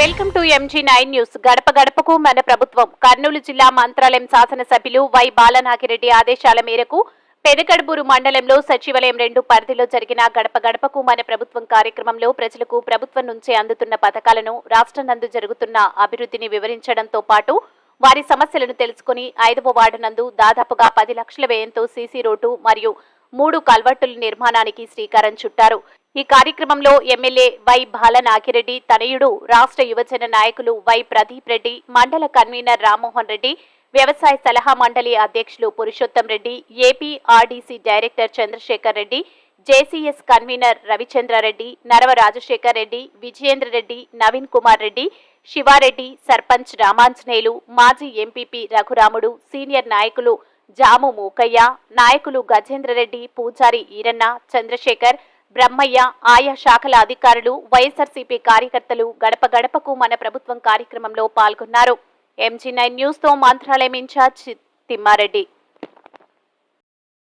MG nine news గడప గడపకు మన ప్రభుత్వం కర్నూలు జిల్లా మంత్రాలయం శాసనసభ్యులు వై బాలనాగిరెడ్డి ఆదేశాల మేరకు పెదకడుబూరు మండలంలో సచివాలయం రెండు పరిధిలో జరిగిన గడప గడపకు మన ప్రభుత్వం కార్యక్రమంలో ప్రజలకు ప్రభుత్వం నుంచే అందుతున్న పథకాలను రాష్ట్ర నందు జరుగుతున్న అభివృద్ధిని వివరించడంతో పాటు వారి సమస్యలను తెలుసుకుని ఐదవ వార్డు నందు దాదాపుగా పది లక్షల వ్యయంతో సీసీ రోడ్డు మరియు మూడు కల్వర్టుల నిర్మాణానికి శ్రీకారం చుట్టారు. ఈ కార్యక్రమంలో ఎమ్మెల్యే వై బాల నాగిరెడ్డి తనయుడు రాష్ట్ర యువజన నాయకులు వై ప్రదీప్ రెడ్డి మండల కన్వీనర్ రామ్మోహన్ రెడ్డి వ్యవసాయ సలహా మండలి అధ్యక్షులు Purushottam Reddy AP RDC director Chandrasekhar Reddy JCS convener Ravichandra Reddy Narava Rajasekhar Reddy Vijayendra Reddy Naveen Kumar Reddy Siva Reddy sarpanch Ramanjaneyulu మాజీ ఎంపీపీ రఘురాముడు సీనియర్ నాయకులు జాము మూకయ్య నాయకులు గజేంద్రరెడ్డి పూజారి ఈరన్న చంద్రశేఖర్ బ్రహ్మయ్య ఆయా శాఖల అధికారులు వైఎస్ఆర్సీపీ కార్యకర్తలు గడప గడపకు మన ప్రభుత్వం కార్యక్రమంలో పాల్గొన్నారు. ఎంజీ నైన్ న్యూస్తో మంత్రాలయం ఇన్ఛార్జ్ తిమ్మారెడ్డి.